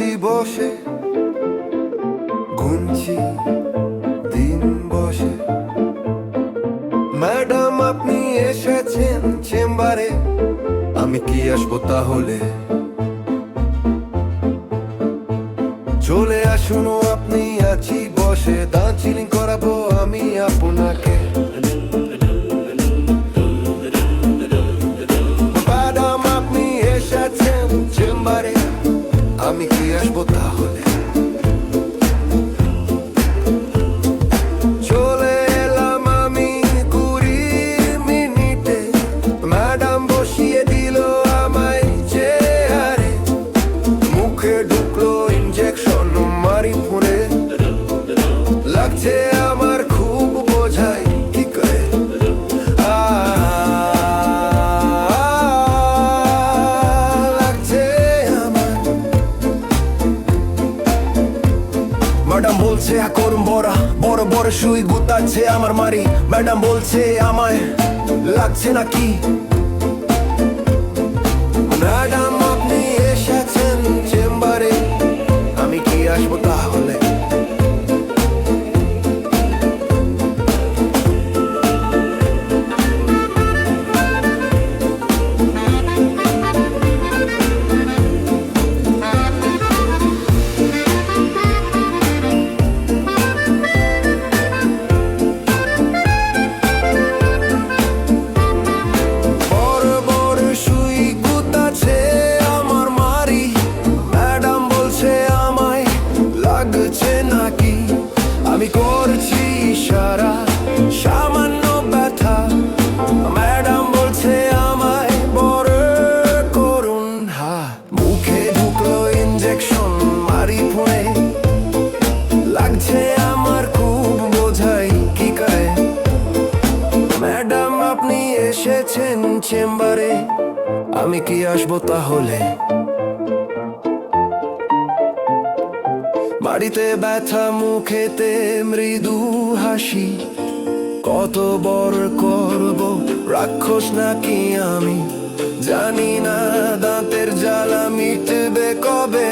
আছি বসে গুনছি, দিন বসে। ম্যাডাম, আপনি এসেছেন চেম্বারে, আমি কি আসব তাহলে? চলে আসুন, আপনি আছি, বসে দাঁত চিলিং করাবো আমি আপনাকে। ম্যাডাম বলছে করুন বড়া। বড় বড় সুই গুতাচ্ছে আমার মারি। ম্যাডাম বলছে, আমায় লাগছে নাকি? ম্যাডাম আমি করছি ইশারা, সামান্য ব্যথা। ম্যাডাম বলছে আমায় বড় করুন হা মুখে ঢুকলো ইঞ্জেকশন মারি ফোনে লাগছে আমার খুব বোঝাই কি করে। ম্যাডাম আপনি এসেছেন চেম্বারে। আমি কি আসব তাহলে? বাড়িতে ব্যথা, মুখেতে মৃদু হাসি। কত বড় করব, রাক্ষস নাকি আমি? জানি না দাঁতের জ্বালা মিটবে কবে।